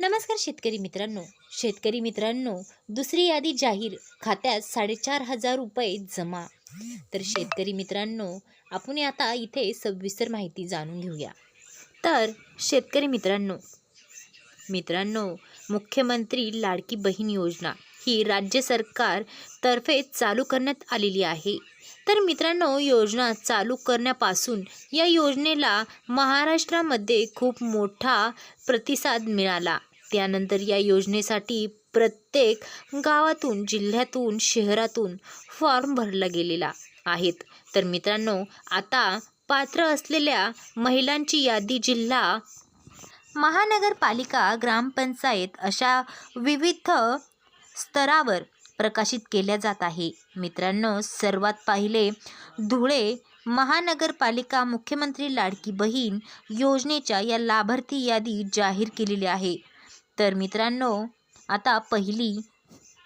नमस्कार शेतकरी मित्रांनो. शेतकरी मित्रांनो दुसरी यादी जाहीर. खात्यात साडेचार हजार रुपये जमा. तर शेतकरी मित्रांनो आपण आता इथे सविस्तर माहिती जाणून घेऊया. तर शेतकरी मित्रांनो मित्रांनो मुख्यमंत्री लाडकी बहीण योजना ही राज्य सरकारतर्फे चालू करण्यात आलेली आहे. तर मित्रांनो योजना चालू करण्यापासून या योजनेला महाराष्ट्रामध्ये खूप मोठा प्रतिसाद मिळाला. त्यानंतर या योजनेसाठी प्रत्येक गावातून जिल्ह्यातून शहरातून फॉर्म भरला गेलेला आहेत. तर मित्रांनो आता पात्र असलेल्या महिलांची यादी जिल्हा महानगरपालिका ग्रामपंचायत अशा विविध स्तरावर प्रकाशित केल्या जात आहे. मित्रांनो सर्वात पहिले धुळे महानगरपालिका मुख्यमंत्री लाडकी बहीण योजनेच्या या लाभार्थी यादी जाहीर केलेली आहे. तर मित्रांनो आता पहिली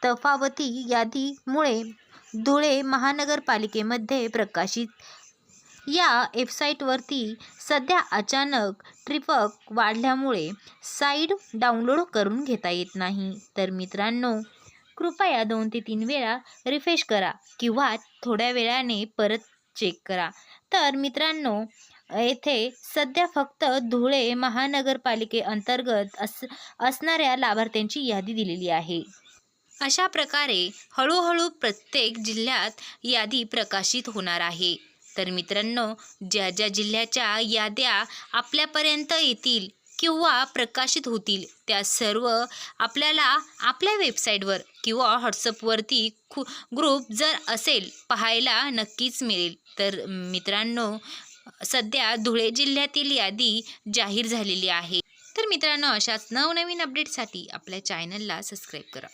तफावती यादीमुळे धुळे महानगरपालिकेमध्ये प्रकाशित. या वेबसाईटवरती सध्या अचानक ट्रिपक वाढल्यामुळे साईड डाउनलोड करून घेता येत नाही. तर मित्रांनो कृपया दोन ते तीन वेळा रिफ्रेश करा किंवा थोड्या वेळाने परत चेक करा. तर मित्रांनो येथे सध्या फक्त धुळे महानगरपालिकेअंतर्गत अस असणाऱ्या लाभार्थ्यांची यादी दिलेली आहे. अशा प्रकारे हळूहळू प्रत्येक जिल्ह्यात यादी प्रकाशित होणार आहे. तर मित्रांनो ज्या ज्या जिल्ह्याच्या याद्या आपल्यापर्यंत येतील किंवा प्रकाशित होतील. त्या सर्व आपल्याला आपल्या वेबसाईटवर किंवा व्हॉट्सअपवरती खू ग्रुप जर असेल पाहायला नक्कीच मिळेल. तर मित्रांनो सध्या धुळे जिल्ह्यातील यादी जाहीर झालेली आहे. तर मित्रांनो अशाच नवनवीन अपडेटसाठी आपल्या चॅनलला सबस्क्राईब करा.